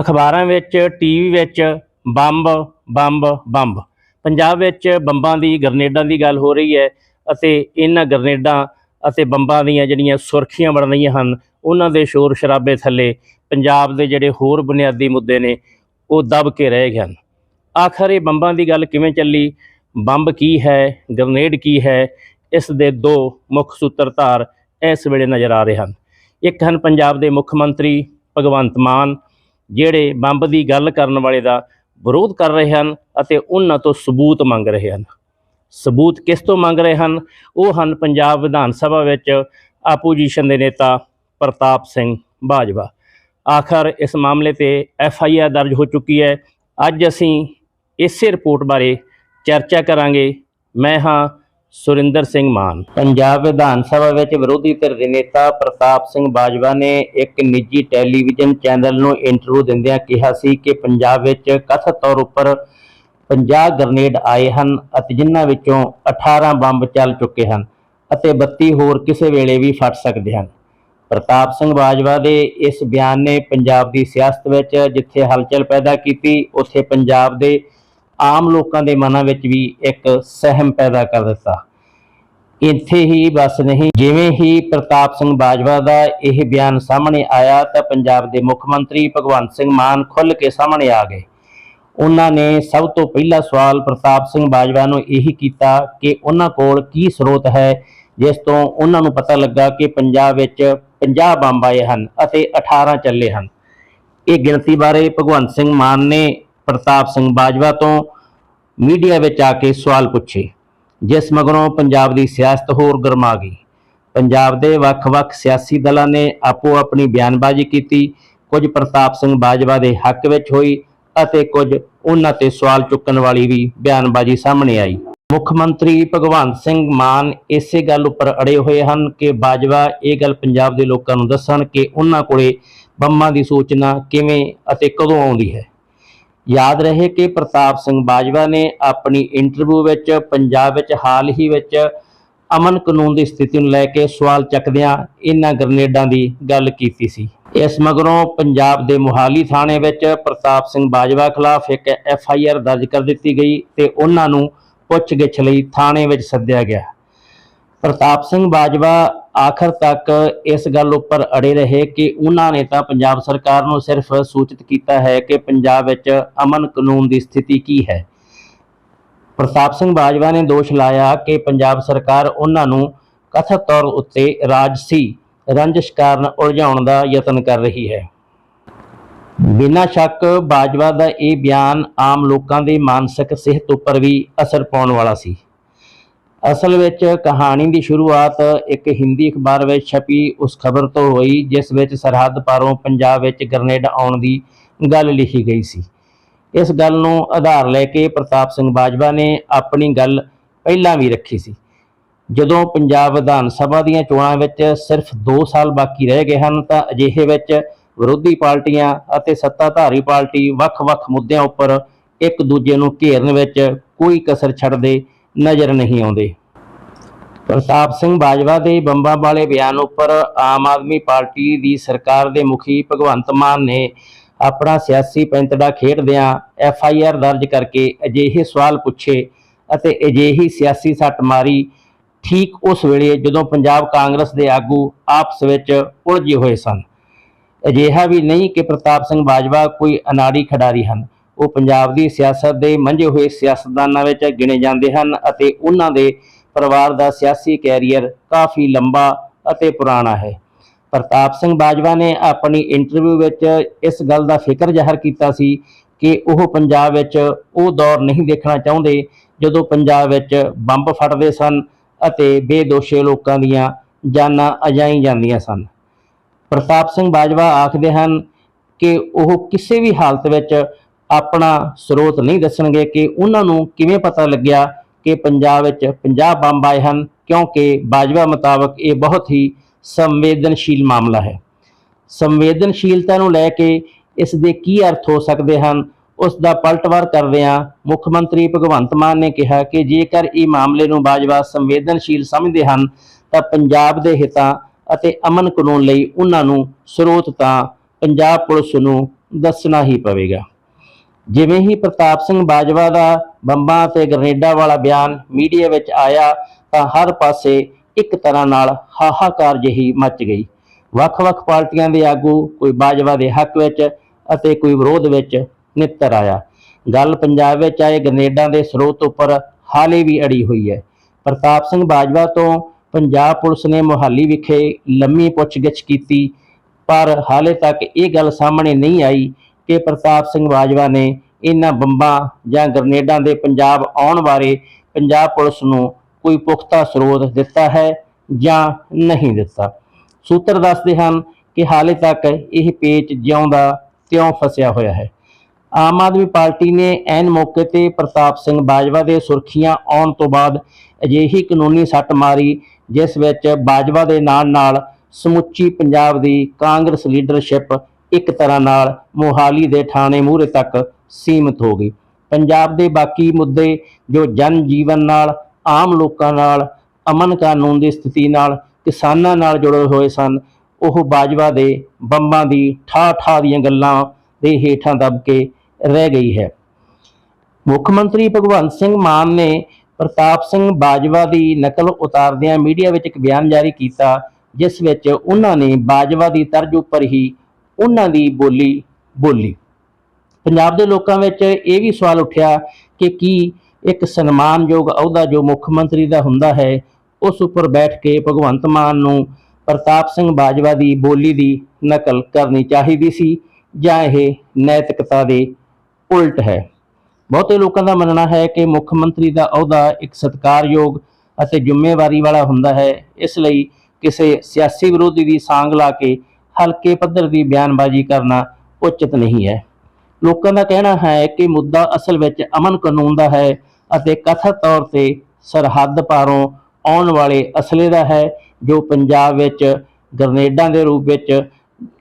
ਅਖਬਾਰਾਂ ਵਿੱਚ, ਟੀਵੀ ਵਿੱਚ, ਬੰਬ ਬੰਬ ਬੰਬ। ਪੰਜਾਬ ਵਿੱਚ ਬੰਬਾਂ ਦੀ, ਗਰਨੇਡਾਂ ਦੀ ਗੱਲ ਹੋ ਰਹੀ ਹੈ ਅਤੇ ਇਹਨਾਂ ਗਰਨੇਡਾਂ ਅਤੇ ਬੰਬਾਂ ਦੀਆਂ ਜਿਹੜੀਆਂ ਸੁਰਖੀਆਂ ਬਣ ਰਹੀਆਂ ਹਨ, ਉਹਨਾਂ ਦੇ ਸ਼ੋਰ ਸ਼ਰਾਬੇ ਥੱਲੇ ਪੰਜਾਬ ਦੇ ਜਿਹੜੇ ਹੋਰ ਬੁਨਿਆਦੀ ਮੁੱਦੇ ਨੇ, ਉਹ ਦਬ ਕੇ ਰਹਿ ਗਏ ਹਨ। ਆਖਰ ਇਹ ਬੰਬਾਂ ਦੀ ਗੱਲ ਕਿਵੇਂ ਚੱਲੀ? ਬੰਬ ਕੀ ਹੈ? ਗਰਨੇਡ ਕੀ ਹੈ? ਇਸ ਦੇ ਦੋ ਮੁੱਖ ਸੂਤਰਧਾਰ ਇਸ ਵੇਲੇ ਨਜ਼ਰ ਆ ਰਹੇ ਹਨ। ਇੱਕ ਹਨ ਪੰਜਾਬ ਦੇ ਮੁੱਖ ਮੰਤਰੀ ਭਗਵੰਤ ਮਾਨ ਜਿਹੜੇ ਬੰਬ ਦੀ ਗੱਲ ਕਰਨ ਵਾਲੇ ਦਾ ਵਿਰੋਧ ਕਰ ਰਹੇ ਹਨ ਅਤੇ ਉਹਨਾਂ ਤੋਂ ਸਬੂਤ ਮੰਗ ਰਹੇ ਹਨ। ਸਬੂਤ ਕਿਸ ਤੋਂ ਮੰਗ ਰਹੇ ਹਨ? ਉਹ ਹਨ ਪੰਜਾਬ ਵਿਧਾਨ ਸਭਾ ਵਿੱਚ ਆਪੋਜੀਸ਼ਨ ਦੇ ਨੇਤਾ ਪ੍ਰਤਾਪ ਸਿੰਘ ਬਾਜਵਾ। ਆਖਰ ਇਸ ਮਾਮਲੇ ਤੇ ਐਫ ਆਈ ਆਰ ਦਰਜ ਹੋ ਚੁੱਕੀ ਹੈ। ਅੱਜ ਅਸੀਂ ਇਸੇ ਰਿਪੋਰਟ ਬਾਰੇ ਚਰਚਾ ਕਰਾਂਗੇ। ਮੈਂ ਹਾਂ ਸੁਰਿੰਦਰ ਸਿੰਘ ਮਾਨ। ਪੰਜਾਬ ਵਿਧਾਨ ਸਭਾ ਵਿੱਚ ਵਿਰੋਧੀ ਧਿਰ ਦੇ ਨੇਤਾ ਪ੍ਰਤਾਪ ਸਿੰਘ ਬਾਜਵਾ ਨੇ ਇੱਕ ਨਿੱਜੀ ਟੈਲੀਵਿਜ਼ਨ ਚੈਨਲ ਨੂੰ ਇੰਟਰਵਿਊ ਦਿੰਦਿਆਂ ਕਿਹਾ ਸੀ ਕਿ ਪੰਜਾਬ ਵਿੱਚ ਕਥਿਤ ਤੌਰ ਉੱਪਰ 50 ਗ੍ਰਨੇਡ ਆਏ ਹਨ ਅਤੇ ਜਿਨ੍ਹਾਂ ਵਿੱਚੋਂ 18 ਬੰਬ ਚੱਲ ਚੁੱਕੇ ਹਨ ਅਤੇ 32 ਹੋਰ ਕਿਸੇ ਵੇਲੇ ਵੀ ਫਟ ਸਕਦੇ ਹਨ। ਪ੍ਰਤਾਪ ਸਿੰਘ ਬਾਜਵਾ ਦੇ ਇਸ ਬਿਆਨ ਨੇ ਪੰਜਾਬ ਦੀ ਸਿਆਸਤ ਵਿੱਚ ਜਿੱਥੇ ਹਲਚਲ ਪੈਦਾ ਕੀਤੀ, ਉੱਥੇ ਪੰਜਾਬ ਦੇ ਆਮ ਲੋਕਾਂ ਦੇ ਮਨਾਂ ਵਿੱਚ ਵੀ ਇੱਕ ਸਹਿਮ ਪੈਦਾ ਕਰ ਦਿੱਤਾ। ਇੱਥੇ ਹੀ ਬਸ ਨਹੀਂ, ਜਿਵੇਂ ਹੀ ਪ੍ਰਤਾਪ ਸਿੰਘ ਬਾਜਵਾ ਦਾ ਇਹ ਬਿਆਨ ਸਾਹਮਣੇ ਆਇਆ ਤਾਂ ਪੰਜਾਬ ਦੇ ਮੁੱਖ ਮੰਤਰੀ ਭਗਵੰਤ ਸਿੰਘ ਮਾਨ ਖੁੱਲ੍ਹ ਕੇ ਸਾਹਮਣੇ ਆ ਗਏ। ਉਹਨਾਂ ਨੇ ਸਭ ਤੋਂ ਪਹਿਲਾ ਸਵਾਲ ਪ੍ਰਤਾਪ ਸਿੰਘ ਬਾਜਵਾ ਨੂੰ ਇਹੀ ਕੀਤਾ ਕਿ ਉਹਨਾਂ ਕੋਲ ਕੀ ਸਰੋਤ ਹੈ, ਜਿਸ ਤੋਂ ਉਹਨਾਂ ਨੂੰ ਪਤਾ ਲੱਗਾ ਕਿ ਪੰਜਾਬ ਵਿੱਚ 50 ਬੰਬ ਆਏ ਹਨ ਅਤੇ 18 ਚੱਲੇ ਹਨ। ਇਹ ਗਿਣਤੀ ਬਾਰੇ ਭਗਵੰਤ ਸਿੰਘ ਮਾਨ ਨੇ ਪ੍ਰਤਾਪ ਸਿੰਘ ਬਾਜਵਾ ਤੋਂ ਮੀਡੀਆ ਵਿੱਚ ਆ ਕੇ ਸਵਾਲ ਪੁੱਛੇ। ਜਿਸ ਮਗਰੋਂ ਪੰਜਾਬ ਦੀ ਸਿਆਸਤ ਹੋਰ ਗਰਮਾ ਗਈ। ਪੰਜਾਬ ਦੇ ਵੱਖ-ਵੱਖ ਸਿਆਸੀ ਦਲਾਂ ਨੇ ਆਪੋ ਆਪਣੀ ਬਿਆਨਬਾਜ਼ੀ ਕੀਤੀ। ਕੁਝ ਪ੍ਰਤਾਪ ਸਿੰਘ ਬਾਜਵਾ ਦੇ ਹੱਕ ਵਿੱਚ ਹੋਈ ਅਤੇ ਕੁਝ ਉਹਨਾਂ ਤੇ ਸਵਾਲ ਚੁੱਕਣ ਵਾਲੀ ਵੀ ਬਿਆਨਬਾਜ਼ੀ ਸਾਹਮਣੇ ਆਈ। ਮੁੱਖ ਮੰਤਰੀ ਭਗਵੰਤ ਸਿੰਘ ਮਾਨ ਇਸੇ ਗੱਲ ਉੱਪਰ ਅੜੇ ਹੋਏ ਹਨ ਕਿ ਬਾਜਵਾ ਇਹ ਗੱਲ ਪੰਜਾਬ ਦੇ ਲੋਕਾਂ ਨੂੰ ਦੱਸਣ ਕਿ ਉਹਨਾਂ ਕੋਲੇ ਬੰਮਾਂ ਦੀ ਸੂਚਨਾ ਕਿਵੇਂ ਅਤੇ ਕਦੋਂ ਆਉਂਦੀ ਹੈ। ਯਾਦ ਰਹੇ ਕਿ ਪ੍ਰਤਾਪ ਸਿੰਘ ਬਾਜਵਾ ਨੇ ਆਪਣੀ ਇੰਟਰਵਿਊ ਵਿੱਚ ਪੰਜਾਬ ਵਿੱਚ ਹਾਲ ਹੀ ਵਿੱਚ ਅਮਨ ਕਾਨੂੰਨ ਦੀ ਸਥਿਤੀ ਨੂੰ ਲੈ ਕੇ ਸਵਾਲ ਚੱਕਦਿਆਂ ਇਹਨਾਂ ਗ੍ਰਨੇਡਾਂ ਦੀ ਗੱਲ ਕੀਤੀ ਸੀ। ਇਸ ਮਗਰੋਂ ਪੰਜਾਬ ਦੇ ਮੁਹਾਲੀ ਥਾਣੇ ਵਿੱਚ ਪ੍ਰਤਾਪ ਸਿੰਘ ਬਾਜਵਾ ਖਿਲਾਫ ਇੱਕ ਐਫ ਆਈ ਆਰ ਦਰਜ ਕਰ ਦਿੱਤੀ ਗਈ ਤੇ ਉਹਨਾਂ ਨੂੰ ਪੁੱਛਗਿੱਛ ਲਈ ਥਾਣੇ ਵਿੱਚ ਸੱਦਿਆ ਗਿਆ। ਪ੍ਰਤਾਪ ਸਿੰਘ ਬਾਜਵਾ ਆਖਰ ਤੱਕ ਇਸ ਗੱਲ ਉੱਪਰ ਅੜੇ ਰਹੇ ਕਿ ਉਹਨਾਂ ਨੇ ਤਾਂ ਪੰਜਾਬ ਸਰਕਾਰ ਨੂੰ ਸਿਰਫ ਸੂਚਿਤ ਕੀਤਾ ਹੈ ਕਿ ਪੰਜਾਬ ਵਿੱਚ ਅਮਨ ਕਾਨੂੰਨ ਦੀ ਸਥਿਤੀ ਕੀ ਹੈ। ਪ੍ਰਤਾਪ ਸਿੰਘ ਬਾਜਵਾ ਨੇ ਦੋਸ਼ ਲਾਇਆ ਕਿ ਪੰਜਾਬ ਸਰਕਾਰ ਉਹਨਾਂ ਨੂੰ ਕਥਿਤ ਤੌਰ ਉੱਤੇ ਰਾਜਸੀ ਰੰਜਿਸ਼ ਕਾਰਨ ਉਲਝਾਉਣ ਦਾ ਯਤਨ ਕਰ ਰਹੀ ਹੈ। ਬਿਨਾਂ ਸ਼ੱਕ ਬਾਜਵਾ ਦਾ ਇਹ ਬਿਆਨ ਆਮ ਲੋਕਾਂ ਦੀ ਮਾਨਸਿਕ ਸਿਹਤ ਉੱਪਰ ਵੀ ਅਸਰ ਪਾਉਣ ਵਾਲਾ ਸੀ। ਅਸਲ ਵਿੱਚ ਕਹਾਣੀ ਦੀ ਸ਼ੁਰੂਆਤ ਇੱਕ ਹਿੰਦੀ ਅਖਬਾਰ ਵਿੱਚ ਛਪੀ ਉਸ ਖਬਰ ਤੋਂ ਹੋਈ, ਜਿਸ ਵਿੱਚ ਸਰਹੱਦ ਪਾਰੋਂ ਪੰਜਾਬ ਵਿੱਚ ਗ੍ਰਨੇਡ ਆਉਣ ਦੀ ਗੱਲ ਲਿਖੀ ਗਈ ਸੀ। ਇਸ ਗੱਲ ਨੂੰ ਆਧਾਰ ਲੈ ਕੇ ਪ੍ਰਤਾਪ ਸਿੰਘ ਬਾਜਵਾ ਨੇ ਆਪਣੀ ਗੱਲ ਪਹਿਲਾਂ ਵੀ ਰੱਖੀ ਸੀ। ਜਦੋਂ ਪੰਜਾਬ ਵਿਧਾਨ ਸਭਾ ਦੀਆਂ ਚੋਣਾਂ ਵਿੱਚ ਸਿਰਫ 2 ਸਾਲ ਬਾਕੀ ਰਹਿ ਗਏ ਹਨ, ਤਾਂ ਅਜਿਹੇ ਵਿੱਚ ਵਿਰੋਧੀ ਪਾਰਟੀਆਂ ਅਤੇ ਸੱਤਾਧਾਰੀ ਪਾਰਟੀ ਵੱਖ-ਵੱਖ ਮੁੱਦਿਆਂ ਉੱਪਰ ਇੱਕ ਦੂਜੇ ਨੂੰ ਘੇਰਨ ਵਿੱਚ ਕੋਈ ਕਸਰ ਛੱਡਦੇ ਨਜ਼ਰ ਨਹੀਂ ਆਉਂਦੇ। ਪ੍ਰਤਾਪ ਸਿੰਘ ਬਾਜਵਾ ਦੇ ਬੰਬਾਂ ਵਾਲੇ ਬਿਆਨ ਉੱਪਰ ਆਮ ਆਦਮੀ ਪਾਰਟੀ ਦੀ ਸਰਕਾਰ ਦੇ ਮੁਖੀ ਭਗਵੰਤ ਮਾਨ ਨੇ ਆਪਣਾ ਸਿਆਸੀ ਪੈਂਤੜਾ ਖੇਡਦਿਆਂ ਐਫ ਆਈ ਆਰ ਦਰਜ ਕਰਕੇ ਅਜਿਹੇ ਸਵਾਲ ਪੁੱਛੇ ਅਤੇ ਅਜਿਹੀ ਸਿਆਸੀ ਸੱਟ ਮਾਰੀ। ਠੀਕ ਉਸ ਵੇਲੇ ਜਦੋਂ ਪੰਜਾਬ ਕਾਂਗਰਸ ਦੇ ਆਗੂ ਆਪਸ ਵਿੱਚ ਉਲਝੇ ਹੋਏ ਸਨ। ਅਜਿਹਾ ਵੀ ਨਹੀਂ ਕਿ ਪ੍ਰਤਾਪ ਸਿੰਘ ਬਾਜਵਾ ਕੋਈ ਅਨਾੜੀ ਖਿਡਾਰੀ ਹਨ। ਉਹ ਪੰਜਾਬ ਦੀ ਸਿਆਸਤ ਦੇ ਮੰਝੇ ਹੋਏ ਸਿਆਸਤਦਾਨਾਂ ਵਿੱਚ ਗਿਣੇ ਜਾਂਦੇ ਹਨ ਅਤੇ ਉਹਨਾਂ ਦੇ ਪਰਿਵਾਰ ਦਾ ਸਿਆਸੀ ਕੈਰੀਅਰ ਕਾਫੀ ਲੰਬਾ ਅਤੇ ਪੁਰਾਣਾ ਹੈ। ਪ੍ਰਤਾਪ ਸਿੰਘ ਬਾਜਵਾ ਨੇ ਆਪਣੀ ਇੰਟਰਵਿਊ ਵਿੱਚ ਇਸ ਗੱਲ ਦਾ ਫਿਕਰ ਜ਼ਾਹਰ ਕੀਤਾ ਸੀ ਕਿ ਉਹ ਪੰਜਾਬ ਵਿੱਚ ਉਹ ਦੌਰ ਨਹੀਂ ਦੇਖਣਾ ਚਾਹੁੰਦੇ ਜਦੋਂ ਪੰਜਾਬ ਵਿੱਚ ਬੰਬ ਫਟਦੇ ਸਨ ਅਤੇ ਬੇਦੋਸ਼ੇ ਲੋਕਾਂ ਦੀਆਂ ਜਾਨਾਂ ਅਜਾਈ ਜਾਂਦੀਆਂ ਸਨ। ਪ੍ਰਤਾਪ ਸਿੰਘ ਬਾਜਵਾ ਆਖਦੇ ਹਨ ਕਿ ਉਹ ਕਿਸੇ ਵੀ ਹਾਲਤ ਵਿੱਚ ਆਪਣਾ ਸਰੋਤ ਨਹੀਂ ਦੱਸਣਗੇ ਕਿ ਉਹਨਾਂ ਨੂੰ ਕਿਵੇਂ ਪਤਾ ਲੱਗਿਆ ਕਿ ਪੰਜਾਬ ਵਿੱਚ 50 ਬੰਬ ਆਏ ਹਨ, ਕਿਉਂਕਿ ਬਾਜਵਾ ਮੁਤਾਬਕ ਇਹ ਬਹੁਤ ਹੀ ਸੰਵੇਦਨਸ਼ੀਲ ਮਾਮਲਾ ਹੈ। ਸੰਵੇਦਨਸ਼ੀਲਤਾ ਨੂੰ ਲੈ ਕੇ ਇਸ ਦੇ ਕੀ ਅਰਥ ਹੋ ਸਕਦੇ ਹਨ, ਉਸ ਦਾ ਪਲਟਵਾਰ ਕਰਦਿਆਂ ਮੁੱਖ ਮੰਤਰੀ ਭਗਵੰਤ ਮਾਨ ਨੇ ਕਿਹਾ ਕਿ ਜੇਕਰ ਇਹ ਮਾਮਲੇ ਨੂੰ ਬਾਜਵਾ ਸੰਵੇਦਨਸ਼ੀਲ ਸਮਝਦੇ ਹਨ, ਤਾਂ ਪੰਜਾਬ ਦੇ ਹਿੱਤਾਂ ਅਤੇ ਅਮਨ ਕਾਨੂੰਨ ਲਈ ਉਹਨਾਂ ਨੂੰ ਸਰੋਤ ਤਾਂ ਪੰਜਾਬ ਪੁਲਿਸ ਨੂੰ ਦੱਸਣਾ ਹੀ ਪਵੇਗਾ। ਜਿਵੇਂ ਹੀ ਪ੍ਰਤਾਪ ਸਿੰਘ ਬਾਜਵਾ ਦਾ ਬੰਬਾਂ ਤੇ ਗ੍ਰਨੇਡਾਂ ਵਾਲਾ ਬਿਆਨ ਮੀਡੀਆ ਵਿੱਚ ਆਇਆ ਤਾਂ ਹਰ ਪਾਸੇ ਇੱਕ ਤਰ੍ਹਾਂ ਨਾਲ ਹਾਹਾਕਾਰ ਜਿਹੀ ਮਚ ਗਈ। ਵੱਖ-ਵੱਖ ਪਾਰਟੀਆਂ ਦੇ ਆਗੂ, ਕੋਈ ਬਾਜਵਾ ਦੇ ਹੱਕ ਵਿੱਚ ਅਤੇ ਕੋਈ ਵਿਰੋਧ ਵਿੱਚ ਨਿੱਤਰ ਆਇਆ। ਗੱਲ ਪੰਜਾਬ ਵਿੱਚ ਆਏ ਗਰਨੇਡਾਂ ਦੇ ਸਰੋਤ ਉੱਪਰ ਹਾਲੇ ਵੀ ਅੜੀ ਹੋਈ ਹੈ। ਪ੍ਰਤਾਪ ਸਿੰਘ ਬਾਜਵਾ ਤੋਂ ਪੰਜਾਬ ਪੁਲਿਸ ਨੇ ਮੁਹਾਲੀ ਵਿਖੇ ਲੰਮੀ ਪੁੱਛਗਿੱਛ ਕੀਤੀ, ਪਰ ਹਾਲੇ ਤੱਕ ਇਹ ਗੱਲ ਸਾਹਮਣੇ ਨਹੀਂ ਆਈ ਕਿ ਪ੍ਰਤਾਪ ਸਿੰਘ ਬਾਜਵਾ ਨੇ ਇਹਨਾਂ ਬੰਬਾਂ ਜਾਂ ਗਰਨੇਡਾਂ ਦੇ ਪੰਜਾਬ ਆਉਣ ਬਾਰੇ ਪੰਜਾਬ ਪੁਲਿਸ ਨੂੰ ਕੋਈ ਪੁਖਤਾ ਸਰੋਤ ਦਿੱਤਾ ਹੈ ਜਾਂ ਨਹੀਂ ਦਿੱਤਾ। ਸੂਤਰ ਦੱਸਦੇ ਹਨ ਕਿ ਹਾਲੇ ਤੱਕ ਇਹ ਪੇਚ ਜਿਉਂਦਾ ਤਿਉਂ ਫਸਿਆ ਹੋਇਆ ਹੈ। ਆਮ ਆਦਮੀ ਪਾਰਟੀ ਨੇ ਐਨ ਮੌਕੇ ਤੇ ਪ੍ਰਤਾਪ ਸਿੰਘ ਬਾਜਵਾ ਦੇ ਸੁਰਖੀਆਂ ਆਉਣ ਤੋਂ ਬਾਅਦ ਅਜਿਹੀ ਕਾਨੂੰਨੀ ਸੱਟ ਮਾਰੀ, ਜਿਸ ਵਿੱਚ ਬਾਜਵਾ ਦੇ ਨਾਲ ਨਾਲ ਸਮੁੱਚੀ ਪੰਜਾਬ ਦੀ ਕਾਂਗਰਸ ਲੀਡਰਸ਼ਿਪ ਇੱਕ ਤਰ੍ਹਾਂ ਨਾਲ ਮੋਹਾਲੀ ਦੇ ਥਾਣੇ ਮੂਹਰੇ ਤੱਕ ਸੀਮਿਤ ਹੋ ਗਈ। ਪੰਜਾਬ ਦੇ ਬਾਕੀ ਮੁੱਦੇ ਜੋ ਜਨ ਜੀਵਨ ਨਾਲ, ਆਮ ਲੋਕਾਂ ਨਾਲ, ਅਮਨ ਕਾਨੂੰਨ ਦੀ ਸਥਿਤੀ ਨਾਲ, ਕਿਸਾਨਾਂ ਨਾਲ ਜੁੜੇ ਹੋਏ ਸਨ, ਉਹ ਬਾਜਵਾ ਦੇ ਬੰਬਾਂ ਦੀ ਠਾ ਠਾ ਦੀਆਂ ਗੱਲਾਂ ਦੇ ਹੇਠਾਂ ਦਬ ਕੇ ਰਹਿ ਗਈ ਹੈ। ਮੁੱਖ ਮੰਤਰੀ ਭਗਵੰਤ ਸਿੰਘ ਮਾਨ ਨੇ ਪ੍ਰਤਾਪ ਸਿੰਘ ਬਾਜਵਾ ਦੀ ਨਕਲ ਉਤਾਰਦਿਆਂ ਮੀਡੀਆ ਵਿੱਚ ਇੱਕ ਬਿਆਨ ਜਾਰੀ ਕੀਤਾ, ਜਿਸ ਵਿੱਚ ਉਹਨਾਂ ਨੇ ਬਾਜਵਾ ਦੀ ਤਰਜ਼ ਉੱਪਰ ਹੀ ਉਹਨਾਂ ਦੀ ਬੋਲੀ ਬੋਲੀ। ਪੰਜਾਬ ਦੇ ਲੋਕਾਂ ਵਿੱਚ ਇਹ ਵੀ ਸਵਾਲ ਉੱਠਿਆ ਕਿ ਕੀ ਇੱਕ ਸਨਮਾਨਯੋਗ ਅਹੁਦਾ ਜੋ ਮੁੱਖ ਮੰਤਰੀ ਦਾ ਹੁੰਦਾ ਹੈ, ਉਸ ਉੱਪਰ ਬੈਠ ਕੇ ਭਗਵੰਤ ਮਾਨ ਨੂੰ ਪ੍ਰਤਾਪ ਸਿੰਘ ਬਾਜਵਾ ਦੀ ਬੋਲੀ ਦੀ ਨਕਲ ਕਰਨੀ ਚਾਹੀਦੀ ਸੀ ਜਾਂ ਇਹ ਨੈਤਿਕਤਾ ਦੇ ਉਲਟ ਹੈ? ਬਹੁਤੇ ਲੋਕਾਂ ਦਾ ਮੰਨਣਾ ਹੈ ਕਿ ਮੁੱਖ ਮੰਤਰੀ ਦਾ ਅਹੁਦਾ ਇੱਕ ਸਤਿਕਾਰਯੋਗ ਅਤੇ ਜ਼ਿੰਮੇਵਾਰੀ ਵਾਲਾ ਹੁੰਦਾ ਹੈ, ਇਸ ਲਈ ਕਿਸੇ ਸਿਆਸੀ ਵਿਰੋਧੀ ਦੀ ਸਾਂਗ ਲਾ ਕੇ ਹਲਕੇ ਪੱਧਰ ਦੀ ਬਿਆਨਬਾਜ਼ੀ ਕਰਨਾ ਉਚਿਤ ਨਹੀਂ ਹੈ। ਲੋਕਾਂ ਦਾ ਕਹਿਣਾ ਹੈ ਕਿ ਮੁੱਦਾ ਅਸਲ ਵਿੱਚ ਅਮਨ ਕਾਨੂੰਨ ਦਾ ਹੈ ਅਤੇ ਕਥਿਤ ਤੌਰ ਤੇ ਸਰਹੱਦ ਪਾਰੋਂ ਆਉਣ ਵਾਲੇ ਅਸਲੇ ਦਾ ਹੈ, ਜੋ ਪੰਜਾਬ ਵਿੱਚ ਗਰਨੇਡਾਂ ਦੇ ਰੂਪ ਵਿੱਚ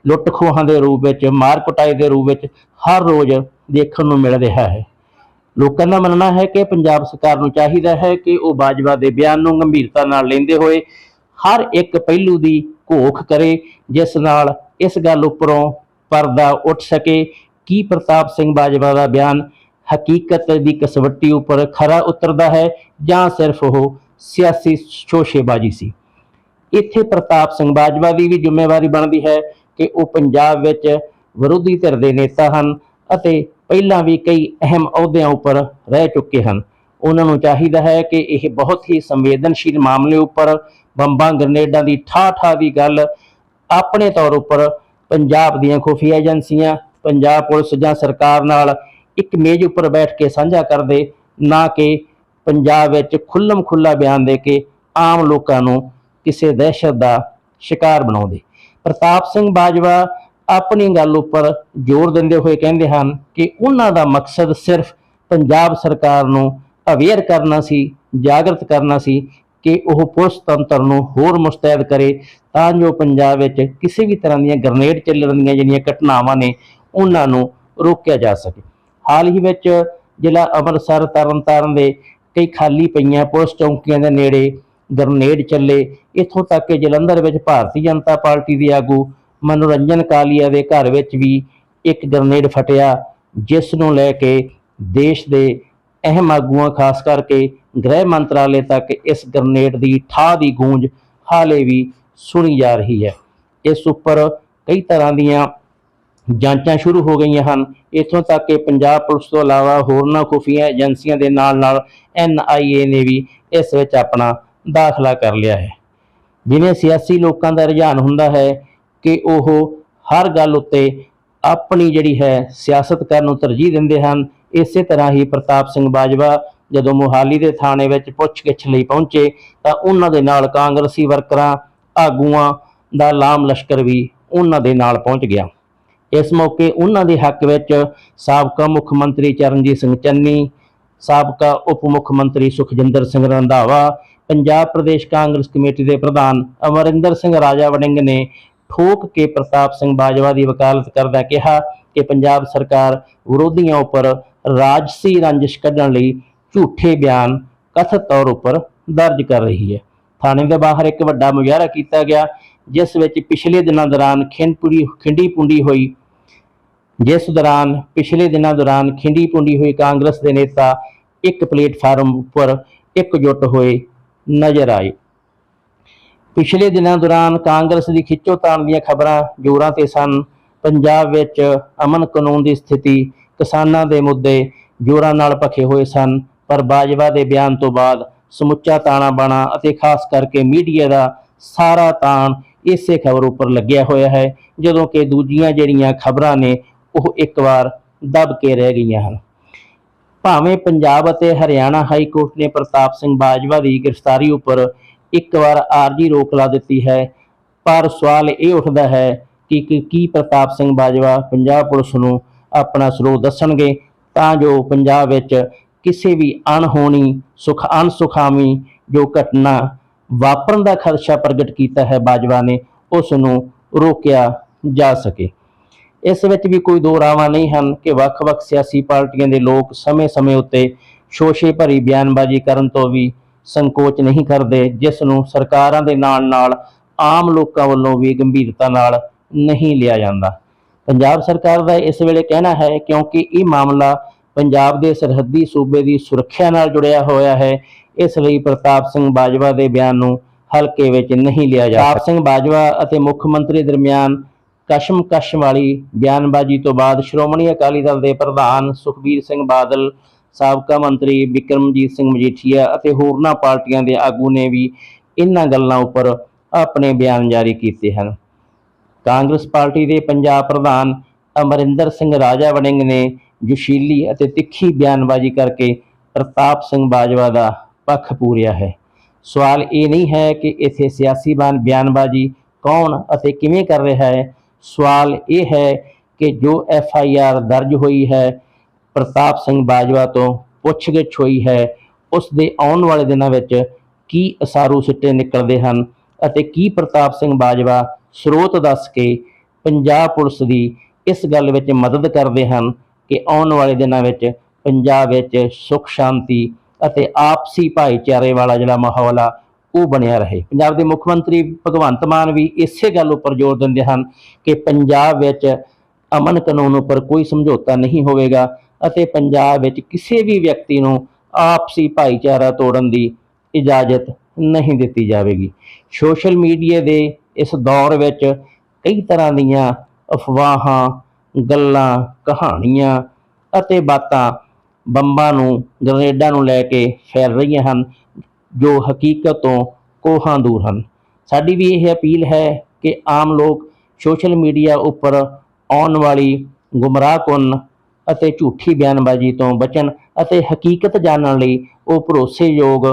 ਲੁੱਟ ਖੋਹਾਂ ਦੇ ਰੂਪ ਵਿੱਚ, ਮਾਰ ਕੁਟਾਈ ਦੇ ਰੂਪ ਵਿੱਚ ਹਰ ਰੋਜ਼ ਦੇਖਣ ਨੂੰ ਮਿਲ ਰਿਹਾ ਹੈ। ਲੋਕਾਂ ਦਾ ਮੰਨਣਾ ਹੈ ਕਿ ਪੰਜਾਬ ਸਰਕਾਰ ਨੂੰ ਚਾਹੀਦਾ ਹੈ ਕਿ ਉਹ ਬਾਜਵਾ ਦੇ ਬਿਆਨ ਨੂੰ ਗੰਭੀਰਤਾ ਨਾਲ ਲੈਂਦੇ ਹੋਏ ਹਰ ਇੱਕ ਪਹਿਲੂ ਦੀ ਘੋਖ ਕਰੇ, ਜਿਸ ਨਾਲ ਇਸ ਗੱਲ ਉੱਪਰੋਂ ਪਰਦਾ ਉੱਠ ਸਕੇ। ਕੀ ਪ੍ਰਤਾਪ ਸਿੰਘ ਬਾਜਵਾ ਦਾ ਬਿਆਨ ਹਕੀਕਤ ਦੀ ਕਸਵੱਟੀ ਉੱਪਰ ਖਰਾ ਉਤਰਦਾ ਹੈ ਜਾਂ ਸਿਰਫ ਉਹ ਸਿਆਸੀ ਸ਼ੋਸ਼ੇਬਾਜ਼ੀ ਸੀ? ਇੱਥੇ ਪ੍ਰਤਾਪ ਸਿੰਘ ਬਾਜਵਾ ਦੀ ਵੀ ਜ਼ਿੰਮੇਵਾਰੀ ਬਣਦੀ ਹੈ ਕਿ ਉਹ ਪੰਜਾਬ ਵਿੱਚ ਵਿਰੋਧੀ ਧਿਰ ਦੇ ਨੇਤਾ ਹਨ ਅਤੇ ਪਹਿਲਾਂ ਵੀ ਕਈ ਅਹਿਮ ਅਹੁਦਿਆਂ ਉੱਪਰ ਰਹਿ ਚੁੱਕੇ ਹਨ। ਉਹਨਾਂ ਨੂੰ ਚਾਹੀਦਾ ਹੈ ਕਿ ਇਹ ਬਹੁਤ ਹੀ ਸੰਵੇਦਨਸ਼ੀਲ ਮਾਮਲੇ ਉੱਪਰ ਬੰਬਾਂ ਗ੍ਰਨੇਡਾਂ ਦੀ ਠਾ ਠਾ ਦੀ ਗੱਲ ਆਪਣੇ ਤੌਰ ਉੱਪਰ ਪੰਜਾਬ ਦੀਆਂ ਖੁਫੀਆ ਏਜੰਸੀਆਂ, ਪੰਜਾਬ ਪੁਲਿਸ ਜਾਂ ਸਰਕਾਰ ਨਾਲ ਇੱਕ ਮੇਜ਼ ਉੱਪਰ ਬੈਠ ਕੇ ਸਾਂਝਾ ਕਰਦੇ, ਨਾ ਕਿ ਪੰਜਾਬ ਵਿੱਚ ਖੁੱਲਮ ਖੁੱਲਾ ਬਿਆਨ ਦੇ ਕੇ ਆਮ ਲੋਕਾਂ ਨੂੰ ਕਿਸੇ ਦਹਿਸ਼ਤ ਦਾ ਸ਼ਿਕਾਰ ਬਣਾਉਂਦੇ। ਪ੍ਰਤਾਪ ਸਿੰਘ ਬਾਜਵਾ ਆਪਣੀ ਗੱਲ ਉੱਪਰ ਜ਼ੋਰ ਦਿੰਦੇ ਹੋਏ ਕਹਿੰਦੇ ਹਨ ਕਿ ਉਹਨਾਂ ਦਾ ਮਕਸਦ ਸਿਰਫ ਪੰਜਾਬ ਸਰਕਾਰ ਨੂੰ ਅਵੇਅਰ ਕਰਨਾ ਸੀ, ਜਾਗਰਤ ਕਰਨਾ ਸੀ ਕਿ ਉਹ ਪੁਲਿਸ ਤੰਤਰ ਨੂੰ ਹੋਰ ਮੁਸਤੈਦ ਕਰੇ, ਤਾਂ ਜੋ ਪੰਜਾਬ ਵਿੱਚ ਕਿਸੇ ਵੀ ਤਰ੍ਹਾਂ ਦੀਆਂ ਗ੍ਰਨੇਡ ਚੱਲਣ ਦੀਆਂ ਜਿਹੜੀਆਂ ਘਟਨਾਵਾਂ ਨੇ, ਉਹਨਾਂ ਨੂੰ ਰੋਕਿਆ ਜਾ ਸਕੇ। ਹਾਲ ਹੀ ਵਿੱਚ ਜ਼ਿਲ੍ਹਾ ਅੰਮ੍ਰਿਤਸਰ ਤਰਨਤਾਰਨ ਦੇ ਕਈ ਖਾਲੀ ਪਈਆਂ ਪੁਲਿਸ ਚੌਂਕੀਆਂ ਦੇ ਨੇੜੇ ਗ੍ਰਨੇਡ ਚੱਲੇ। ਇੱਥੋਂ ਤੱਕ ਕਿ ਜਲੰਧਰ ਵਿੱਚ ਭਾਰਤੀ ਜਨਤਾ ਪਾਰਟੀ ਦੇ ਆਗੂ ਮਨੋਰੰਜਨ ਕਾਲੀਆ ਦੇ ਘਰ ਵਿੱਚ ਵੀ ਇੱਕ ਗ੍ਰਨੇਡ ਫਟਿਆ, ਜਿਸ ਨੂੰ ਲੈ ਕੇ ਦੇਸ਼ ਦੇ ਅਹਿਮ ਆਗੂਆਂ ਖਾਸ ਕਰਕੇ ਗ੍ਰਹਿ ਮੰਤਰਾਲੇ ਤੱਕ ਇਸ ਗ੍ਰਨੇਡ ਦੀ ਠਾਹ ਦੀ ਗੂੰਜ ਹਾਲੇ ਵੀ ਸੁਣੀ ਜਾ ਰਹੀ ਹੈ। ਇਸ ਉੱਪਰ ਕਈ ਤਰ੍ਹਾਂ ਦੀਆਂ ਜਾਂਚਾਂ ਸ਼ੁਰੂ ਹੋ ਗਈਆਂ ਹਨ। ਇੱਥੋਂ ਤੱਕ ਕਿ ਪੰਜਾਬ ਪੁਲਿਸ ਤੋਂ ਇਲਾਵਾ ਹੋਰਨਾਂ ਖੁਫੀਆ ਏਜੰਸੀਆਂ ਦੇ ਨਾਲ ਨਾਲ ਐਨਆਈਏ ਨੇ ਵੀ ਇਸ ਵਿੱਚ ਆਪਣਾ ਦਾਖਲਾ ਕਰ ਲਿਆ ਹੈ। ਜਿਵੇਂ ਸਿਆਸੀ ਲੋਕਾਂ ਦਾ ਰੁਝਾਨ ਹੁੰਦਾ ਹੈ ਕਿ ਉਹ ਹਰ ਗੱਲ ਉੱਤੇ ਆਪਣੀ ਜਿਹੜੀ ਹੈ ਸਿਆਸਤ ਕਰਨ ਨੂੰ ਤਰਜੀਹ ਦਿੰਦੇ ਹਨ ਇਸੇ ਤਰ੍ਹਾਂ ਹੀ ਪ੍ਰਤਾਪ ਸਿੰਘ ਬਾਜਵਾ ਜਦੋਂ ਮੋਹਾਲੀ ਦੇ ਥਾਣੇ ਵਿੱਚ ਪੁੱਛਗਿੱਛ ਲਈ ਪਹੁੰਚੇ ਤਾਂ ਉਹਨਾਂ ਦੇ ਨਾਲ ਕਾਂਗਰਸੀ ਵਰਕਰਾਂ, ਆਗੂਆਂ ਦਾ ਲਾਮ ਲਸ਼ਕਰ ਵੀ ਉਹਨਾਂ ਦੇ ਨਾਲ ਪਹੁੰਚ ਗਿਆ। ਇਸ ਮੌਕੇ ਉਹਨਾਂ ਦੇ ਹੱਕ ਵਿੱਚ ਸਾਬਕਾ ਮੁੱਖ ਮੰਤਰੀ ਚਰਨਜੀਤ ਸਿੰਘ ਚੰਨੀ, ਸਾਬਕਾ ਉਪ ਮੁੱਖ ਮੰਤਰੀ ਸੁਖਜਿੰਦਰ ਸਿੰਘ ਰੰਧਾਵਾ, ਪੰਜਾਬ ਪ੍ਰਦੇਸ਼ ਕਾਂਗਰਸ ਕਮੇਟੀ ਦੇ ਪ੍ਰਧਾਨ ਅਮਰਿੰਦਰ ਸਿੰਘ ਰਾਜਾ ਵੜਿੰਗ ਨੇ ਠੋਕ ਕੇ ਪ੍ਰਤਾਪ ਸਿੰਘ ਬਾਜਵਾ ਦੀ ਵਕਾਲਤ ਕਰਦਾ ਕਿਹਾ ਕਿ ਪੰਜਾਬ ਸਰਕਾਰ ਵਿਰੋਧੀਆਂ ਉੱਪਰ ਰਾਜਸੀ ਰੰਜਿਸ਼ ਕੱਢਣ ਲਈ ਝੂਠੇ ਬਿਆਨ ਕਥਿਤ ਤੌਰ ਉੱਪਰ ਦਰਜ ਕਰ ਰਹੀ ਹੈ। ਥਾਣੇ ਦੇ ਬਾਹਰ ਇੱਕ ਵੱਡਾ ਮੁਜ਼ਾਹਰਾ ਕੀਤਾ ਗਿਆ, ਜਿਸ ਵਿੱਚ ਪਿਛਲੇ ਦਿਨਾਂ ਦੌਰਾਨ ਖਿੰਡਪੁਰੀ ਖਿੰਡੀ ਪੁੰਡੀ ਹੋਈ। ਜਿਸ ਦੌਰਾਨ ਪਿਛਲੇ ਦਿਨਾਂ ਦੌਰਾਨ ਖਿੰਡੀ ਪੁੰਡੀ ਹੋਈ ਕਾਂਗਰਸ ਦੇ ਨੇਤਾ ਇੱਕ ਪਲੇਟਫਾਰਮ ਉੱਪਰ ਇਕਜੁੱਟ ਹੋਏ ਨਜ਼ਰ ਆਏ। ਪਿਛਲੇ ਦਿਨਾਂ ਦੌਰਾਨ ਕਾਂਗਰਸ ਦੀ ਖਿੱਚੋਤਾਣ ਦੀਆਂ ਖਬਰਾਂ ਜ਼ੋਰਾਂ ਤੇ ਸਨ। ਪੰਜਾਬ ਵਿੱਚ ਅਮਨ ਕਾਨੂੰਨ ਦੀ ਸਥਿਤੀ ਕਿਸਾਨਾਂ ਦੇ ਮੁੱਦੇ ਜ਼ੋਰਾਂ ਨਾਲ ਭਖੇ ਹੋਏ ਸਨ, ਪਰ ਬਾਜਵਾ ਦੇ ਬਿਆਨ ਤੋਂ ਬਾਅਦ ਸਮੁੱਚਾ ਤਾਣਾ ਬਾਣਾ ਅਤੇ ਖਾਸ ਕਰਕੇ ਮੀਡੀਆ ਦਾ ਸਾਰਾ ਤਾਣ ਇਸੇ ਖਬਰ ਉੱਪਰ ਲੱਗਿਆ ਹੋਇਆ ਹੈ, ਜਦੋਂ ਕਿ ਦੂਜੀਆਂ ਜਿਹੜੀਆਂ ਖਬਰਾਂ ਨੇ ਉਹ ਇੱਕ ਵਾਰ ਦਬ ਕੇ ਰਹਿ ਗਈਆਂ ਹਨ। ਭਾਵੇਂ ਪੰਜਾਬ ਅਤੇ ਹਰਿਆਣਾ ਹਾਈ ਕੋਰਟ ਨੇ ਪ੍ਰਤਾਪ ਸਿੰਘ ਬਾਜਵਾ ਦੀ ਗ੍ਰਿਫਤਾਰੀ ਉੱਪਰ ਇੱਕ ਵਾਰ ਆਰਜੀ ਰੋਕ ਲਾ ਦਿੱਤੀ ਹੈ, ਪਰ ਸਵਾਲ ਇਹ ਉੱਠਦਾ ਹੈ ਕਿ ਕਿ ਕੀ ਪ੍ਰਤਾਪ ਸਿੰਘ ਬਾਜਵਾ ਪੰਜਾਬ ਪੁਲਿਸ ਨੂੰ ਆਪਣਾ ਸਰੋਤ ਦੱਸਣਗੇ, ਤਾਂ ਜੋ ਪੰਜਾਬ ਵਿੱਚ ਕਿਸੇ ਵੀ ਅਣਹੋਣੀ, ਸੁਖ ਅਣਸੁਖਾਵੀ ਜੋ ਘਟਨਾ ਵਾਪਰਨ ਦਾ ਖਦਸ਼ਾ ਪ੍ਰਗਟ ਕੀਤਾ ਹੈ ਬਾਜਵਾ ਨੇ ਉਸ ਨੂੰ ਰੋਕਿਆ ਜਾ ਸਕੇ। ਇਸ ਵਿੱਚ ਵੀ ਕੋਈ ਦੋ ਰਾਵਾਂ ਨਹੀਂ ਹਨ ਕਿ ਵੱਖ-ਵੱਖ ਸਿਆਸੀ ਪਾਰਟੀਆਂ ਦੇ ਲੋਕ ਸਮੇਂ-ਸਮੇਂ ਉੱਤੇ ਸ਼ੋਸ਼ੇ ਭਰੀ ਬਿਆਨਬਾਜ਼ੀ ਕਰਨ ਤੋਂ ਵੀ ਸੰਕੋਚ ਨਹੀਂ ਕਰਦੇ ਜਿਸ ਨੂੰ ਸਰਕਾਰਾਂ ਦੇ ਨਾਲ-ਨਾਲ ਆਮ ਲੋਕਾਂ ਵੱਲੋਂ ਵੀ ਗੰਭੀਰਤਾ ਨਾਲ ਨਹੀਂ ਲਿਆ ਜਾਂਦਾ। ਪੰਜਾਬ ਸਰਕਾਰ ਦਾ ਇਸ ਵੇਲੇ ਕਹਿਣਾ ਹੈ ਕਿਉਂਕਿ ਇਹ ਮਾਮਲਾ ਪੰਜਾਬ ਦੇ ਸਰਹੱਦੀ ਸੂਬੇ ਦੀ ਸੁਰੱਖਿਆ ਨਾਲ ਜੁੜਿਆ ਹੋਇਆ ਹੈ। ਇਸ ਲਈ ਪ੍ਰਤਾਪ ਸਿੰਘ ਬਾਜਵਾ ਦੇ ਬਿਆਨ ਨੂੰ ਹਲਕੇ ਵਿੱਚ ਨਹੀਂ ਲਿਆ ਜਾ ਪ੍ਰਤਾਪ ਸਿੰਘ ਬਾਜਵਾ ਅਤੇ ਮੁੱਖ ਮੰਤਰੀ ਦਰਮਿਆਨ ਕਸ਼ਮਕਸ਼ ਵਾਲੀ ਬਿਆਨਬਾਜ਼ੀ ਤੋਂ ਬਾਅਦ ਸ਼੍ਰੋਮਣੀ ਅਕਾਲੀ ਦਲ ਦੇ ਪ੍ਰਧਾਨ ਸੁਖਬੀਰ ਸਿੰਘ ਬਾਦਲ ਸਾਬਕਾ ਮੰਤਰੀ ਬਿਕਰਮਜੀਤ ਸਿੰਘ ਮਜੀਠੀਆ ਅਤੇ ਹੋਰਨਾਂ ਪਾਰਟੀਆਂ ਦੇ ਆਗੂ ਨੇ ਵੀ ਇਹਨਾਂ ਗੱਲਾਂ ਉੱਪਰ ਆਪਣੇ ਬਿਆਨ ਜਾਰੀ ਕੀਤੇ ਹਨ। ਕਾਂਗਰਸ ਪਾਰਟੀ ਦੇ ਪੰਜਾਬ ਪ੍ਰਧਾਨ ਅਮਰਿੰਦਰ ਸਿੰਘ ਰਾਜਾ ਵੜਿੰਗ ਨੇ ਜੋਸ਼ੀਲੀ ਅਤੇ ਤਿੱਖੀ ਬਿਆਨਬਾਜ਼ੀ ਕਰਕੇ ਪ੍ਰਤਾਪ ਸਿੰਘ ਬਾਜਵਾ ਦਾ ਪੱਖ ਪੂਰਿਆ ਹੈ। ਸਵਾਲ ਇਹ ਨਹੀਂ ਹੈ ਕਿ ਇੱਥੇ ਸਿਆਸੀ ਬਿਆਨਬਾਜ਼ੀ ਕੌਣ ਅਤੇ ਕਿਵੇਂ ਕਰ ਰਿਹਾ ਹੈ। ਸਵਾਲ ਇਹ ਹੈ ਕਿ ਜੋ ਐਫ ਆਈ ਆਰ ਦਰਜ ਹੋਈ ਹੈ, ਪ੍ਰਤਾਪ ਸਿੰਘ ਬਾਜਵਾ ਤੋਂ ਪੁੱਛਗਿੱਛ ਹੋਈ ਹੈ, ਉਸ ਦੇ ਆਉਣ ਵਾਲੇ ਦਿਨਾਂ ਵਿੱਚ ਕੀ ਅਸਾਰੂ ਸਿੱਟੇ ਨਿਕਲਦੇ ਹਨ ਅਤੇ ਕੀ ਪ੍ਰਤਾਪ ਸਿੰਘ ਬਾਜਵਾ ਸਰੋਤ ਦੱਸ ਕੇ ਪੰਜਾਬ ਪੁਲਿਸ ਦੀ ਇਸ ਗੱਲ ਵਿੱਚ ਮਦਦ ਕਰਦੇ ਹਨ ਕਿ ਆਉਣ ਵਾਲੇ ਦਿਨਾਂ ਵਿੱਚ ਪੰਜਾਬ ਵਿੱਚ ਸੁਖ, ਸ਼ਾਂਤੀ ਅਤੇ ਆਪਸੀ ਭਾਈਚਾਰੇ ਵਾਲਾ ਜਿਹੜਾ ਮਾਹੌਲ ਆ, ਉਹ ਬਣਿਆ ਰਹੇ। ਪੰਜਾਬ ਦੇ ਮੁੱਖ ਮੰਤਰੀ ਭਗਵੰਤ ਮਾਨ ਵੀ ਇਸੇ ਗੱਲ ਉੱਪਰ ਜ਼ੋਰ ਦਿੰਦੇ ਹਨ ਕਿ ਪੰਜਾਬ ਵਿੱਚ ਅਮਨ ਕਾਨੂੰਨ ਉੱਪਰ ਕੋਈ ਸਮਝੌਤਾ ਨਹੀਂ ਹੋਵੇਗਾ ਅਤੇ ਪੰਜਾਬ ਵਿੱਚ ਕਿਸੇ ਵੀ ਵਿਅਕਤੀ ਨੂੰ ਆਪਸੀ ਭਾਈਚਾਰਾ ਤੋੜਨ ਦੀ ਇਜਾਜ਼ਤ ਨਹੀਂ ਦਿੱਤੀ ਜਾਵੇਗੀ। ਸੋਸ਼ਲ ਮੀਡੀਆ ਦੇ ਇਸ ਦੌਰ ਵਿੱਚ ਕਈ ਤਰ੍ਹਾਂ ਦੀਆਂ ਅਫਵਾਹਾਂ, ਗੱਲਾਂ, ਕਹਾਣੀਆਂ ਅਤੇ ਬਾਤਾਂ ਬੰਬਾਂ ਨੂੰ, ਗ੍ਰਨੇਡਾਂ ਨੂੰ ਲੈ ਕੇ ਫੈਲ ਰਹੀਆਂ ਹਨ, ਜੋ ਹਕੀਕਤ ਤੋਂ ਕੋਹਾਂ ਦੂਰ ਹਨ। ਸਾਡੀ ਵੀ ਇਹ ਅਪੀਲ ਹੈ ਕਿ ਆਮ ਲੋਕ ਸੋਸ਼ਲ ਮੀਡੀਆ ਉੱਪਰ ਆਉਣ ਵਾਲੀ ਗੁੰਮਰਾਹਕੁਨ ਅਤੇ ਝੂਠੀ ਬਿਆਨਬਾਜ਼ੀ ਤੋਂ ਬਚਣ ਅਤੇ ਹਕੀਕਤ ਜਾਣਨ ਲਈ ਉਹ ਭਰੋਸੇਯੋਗ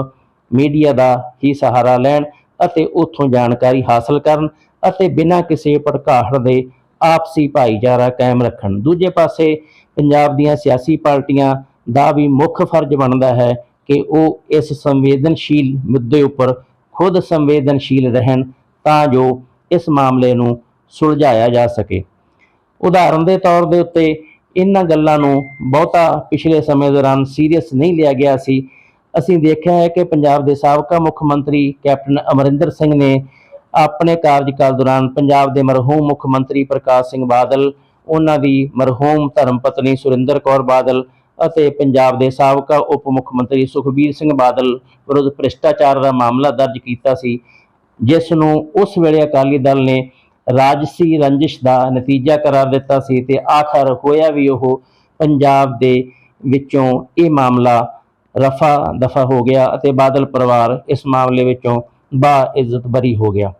ਮੀਡੀਆ ਦਾ ਹੀ ਸਹਾਰਾ ਲੈਣ ਅਤੇ ਉੱਥੋਂ ਜਾਣਕਾਰੀ ਹਾਸਲ ਕਰਨ ਅਤੇ ਬਿਨਾਂ ਕਿਸੇ ਭੜਕਾਹਟ ਦੇ ਆਪਸੀ ਭਾਈਚਾਰਾ ਕਾਇਮ ਰੱਖਣ। ਦੂਜੇ ਪਾਸੇ ਪੰਜਾਬ ਦੀਆਂ ਸਿਆਸੀ ਪਾਰਟੀਆਂ ਦਾ ਵੀ ਮੁੱਖ ਫਰਜ਼ ਬਣਦਾ ਹੈ ਕਿ ਉਹ ਇਸ ਸੰਵੇਦਨਸ਼ੀਲ ਮੁੱਦੇ ਉੱਪਰ ਖੁਦ ਸੰਵੇਦਨਸ਼ੀਲ ਰਹਿਣ ਤਾਂ ਜੋ ਇਸ ਮਾਮਲੇ ਨੂੰ ਸੁਲਝਾਇਆ ਜਾ ਸਕੇ। ਉਦਾਹਰਨ ਦੇ ਤੌਰ ਦੇ ਉੱਤੇ ਇਹਨਾਂ ਗੱਲਾਂ ਨੂੰ ਬਹੁਤਾ ਪਿਛਲੇ ਸਮੇਂ ਦੌਰਾਨ ਸੀਰੀਅਸ ਨਹੀਂ ਲਿਆ ਗਿਆ ਸੀ ਅਸੀਂ ਦੇਖਿਆ ਹੈ ਕਿ ਪੰਜਾਬ ਦੇ ਸਾਬਕਾ ਮੁੱਖ ਮੰਤਰੀ ਕੈਪਟਨ ਅਮਰਿੰਦਰ ਸਿੰਘ ਨੇ ਆਪਣੇ ਕਾਰਜਕਾਲ ਦੌਰਾਨ ਪੰਜਾਬ ਦੇ ਮਰਹੂਮ ਮੁੱਖ ਮੰਤਰੀ ਪ੍ਰਕਾਸ਼ ਸਿੰਘ ਬਾਦਲ, ਉਹਨਾਂ ਦੀ ਮਰਹੂਮ ਧਰਮ ਪਤਨੀ ਸੁਰਿੰਦਰ ਕੌਰ ਬਾਦਲ ਅਤੇ ਪੰਜਾਬ ਦੇ ਸਾਬਕਾ ਉਪ ਮੁੱਖ ਮੰਤਰੀ ਸੁਖਬੀਰ ਸਿੰਘ ਬਾਦਲ ਵਿਰੁੱਧ ਭ੍ਰਿਸ਼ਟਾਚਾਰ ਦਾ ਮਾਮਲਾ ਦਰਜ ਕੀਤਾ ਸੀ, ਜਿਸ ਨੂੰ ਉਸ ਵੇਲੇ ਅਕਾਲੀ ਦਲ ਨੇ ਰਾਜਸੀ ਰੰਜਿਸ਼ ਦਾ ਨਤੀਜਾ ਕਰਾਰ ਦਿੱਤਾ ਸੀ ਤੇ ਆਖਰ ਹੋਇਆ ਵੀ ਉਹ ਪੰਜਾਬ ਦੇ ਵਿੱਚੋਂ ਇਹ ਮਾਮਲਾ ਰਫਾ ਦਫਾ ਹੋ ਗਿਆ ਅਤੇ ਬਾਦਲ ਪਰਿਵਾਰ ਇਸ ਮਾਮਲੇ ਵਿੱਚੋਂ ਬਾ ਇੱਜ਼ਤ ਬਰੀ ਹੋ ਗਿਆ।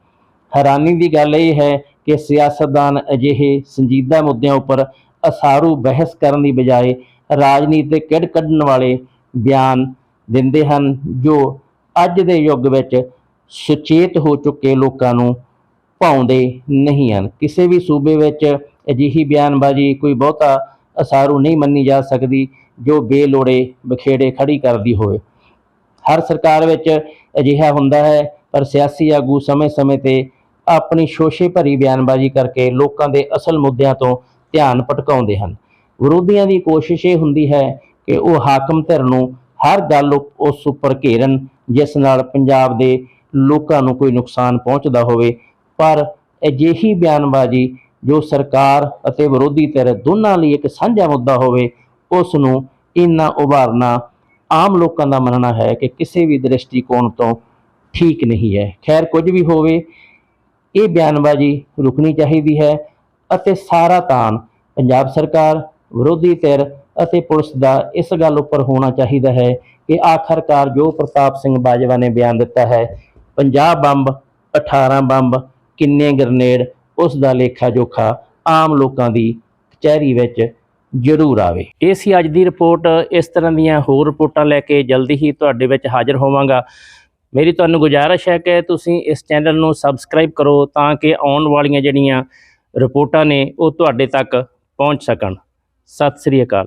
ਹੈਰਾਨੀ ਦੀ ਗੱਲ ਇਹ ਹੈ ਕਿ ਸਿਆਸਤਦਾਨ ਅਜਿਹੇ ਸੰਜੀਦਾ ਮੁੱਦਿਆਂ ਉੱਪਰ ਅਸਾਰੂ ਬਹਿਸ ਕਰਨ ਦੀ ਬਜਾਏ ਰਾਜਨੀਤਿਕ ਕਿੜ ਕੱਢਣ ਵਾਲੇ ਬਿਆਨ ਦਿੰਦੇ ਹਨ, ਜੋ ਅੱਜ ਦੇ ਯੁੱਗ ਵਿੱਚ ਸੁਚੇਤ ਹੋ ਚੁੱਕੇ ਲੋਕਾਂ ਨੂੰ ਪਾਉਂਦੇ ਨਹੀਂ ਹਨ। ਕਿਸੇ ਵੀ ਸੂਬੇ ਵਿੱਚ ਅਜਿਹੀ ਬਿਆਨਬਾਜ਼ੀ ਕੋਈ ਬਹੁਤਾ ਅਸਾਰੂ ਨਹੀਂ ਮੰਨੀ ਜਾ ਸਕਦੀ। ਜੋ ਬੇਲੋੜੇ ਬਖੇੜੇ ਖੜੀ ਕਰਦੀ ਹੋਵੇ। ਹਰ ਸਰਕਾਰ ਵਿੱਚ ਅਜਿਹਾ ਹੁੰਦਾ ਹੈ, ਪਰ ਸਿਆਸੀ ਆਗੂ ਸਮੇਂ-ਸਮੇਂ ਤੇ ਆਪਣੀ ਸ਼ੋਸ਼ੇ ਭਰੀ ਬਿਆਨਬਾਜ਼ੀ ਕਰਕੇ ਲੋਕਾਂ ਦੇ ਅਸਲ ਮੁੱਦਿਆਂ ਤੋਂ ਧਿਆਨ ਭਟਕਾਉਂਦੇ ਹਨ। ਵਿਰੋਧੀਆਂ ਦੀ ਕੋਸ਼ਿਸ਼ ਇਹ ਹੁੰਦੀ ਹੈ ਕਿ ਉਹ ਹਾਕਮ ਧਿਰ ਨੂੰ ਹਰ ਗੱਲ ਉਪ- ਉਸ ਉੱਪਰ ਘੇਰਨ, ਜਿਸ ਨਾਲ ਪੰਜਾਬ ਦੇ ਲੋਕਾਂ ਨੂੰ ਕੋਈ ਨੁਕਸਾਨ ਪਹੁੰਚਦਾ ਹੋਵੇ। ਪਰ ਅਜਿਹੀ ਬਿਆਨਬਾਜ਼ੀ ਜੋ ਸਰਕਾਰ ਅਤੇ ਵਿਰੋਧੀ ਧਿਰ ਦੋਨਾਂ ਲਈ ਇੱਕ ਸਾਂਝਾ ਮੁੱਦਾ ਹੋਵੇ ਉਸ ਨੂੰ ਇੰਨਾ ਉਭਾਰਨਾ ਆਮ ਲੋਕਾਂ ਦਾ ਮੰਨਣਾ ਹੈ ਕਿ ਕਿਸੇ ਵੀ ਦ੍ਰਿਸ਼ਟੀਕੋਣ ਤੋਂ ਠੀਕ ਨਹੀਂ ਹੈ। ਖੈਰ, ਕੁਝ ਵੀ ਹੋਵੇ, ਇਹ ਬਿਆਨਬਾਜ਼ੀ ਰੁਕਣੀ ਚਾਹੀਦੀ ਹੈ ਅਤੇ ਸਾਰਾ ਤਾਨ ਪੰਜਾਬ ਸਰਕਾਰ, ਵਿਰੋਧੀ ਧਿਰ ਅਤੇ ਪੁਲਿਸ ਦਾ ਇਸ ਗੱਲ ਉੱਪਰ ਹੋਣਾ ਚਾਹੀਦਾ ਹੈ ਕਿ ਆਖਰਕਾਰ ਜੋ ਪ੍ਰਤਾਪ ਸਿੰਘ ਬਾਜਵਾ ਨੇ ਬਿਆਨ ਦਿੱਤਾ ਹੈ 50 ਬੰਬ 18 ਬੰਬ, ਕਿੰਨੇ ਗ੍ਰਨੇਡ, ਉਸ ਦਾ ਲੇਖਾ ਜੋਖਾ ਆਮ ਲੋਕਾਂ ਦੀ ਕਚਹਿਰੀ ਵਿੱਚ ਜ਼ਰੂਰ ਆਵੇ। ਇਹ ਸੀ ਅੱਜ ਦੀ ਰਿਪੋਰਟ। ਇਸ ਤਰ੍ਹਾਂ ਦੀਆਂ ਹੋਰ ਰਿਪੋਰਟਾਂ ਲੈ ਕੇ ਜਲਦੀ ਹੀ ਤੁਹਾਡੇ ਵਿੱਚ ਹਾਜ਼ਰ ਹੋਵਾਂਗਾ। ਮੇਰੀ ਤੁਹਾਨੂੰ ਗੁਜ਼ਾਰਿਸ਼ ਹੈ ਕਿ ਤੁਸੀਂ ਇਸ ਚੈਨਲ ਨੂੰ ਸਬਸਕ੍ਰਾਈਬ ਕਰੋ ਤਾਂ ਕਿ ਆਉਣ ਵਾਲੀਆਂ ਜਿਹੜੀਆਂ ਰਿਪੋਰਟਾਂ ਨੇ ਉਹ ਤੁਹਾਡੇ ਤੱਕ ਪਹੁੰਚ ਸਕਣ। ਸਤਿ ਸ੍ਰੀ ਅਕਾਲ।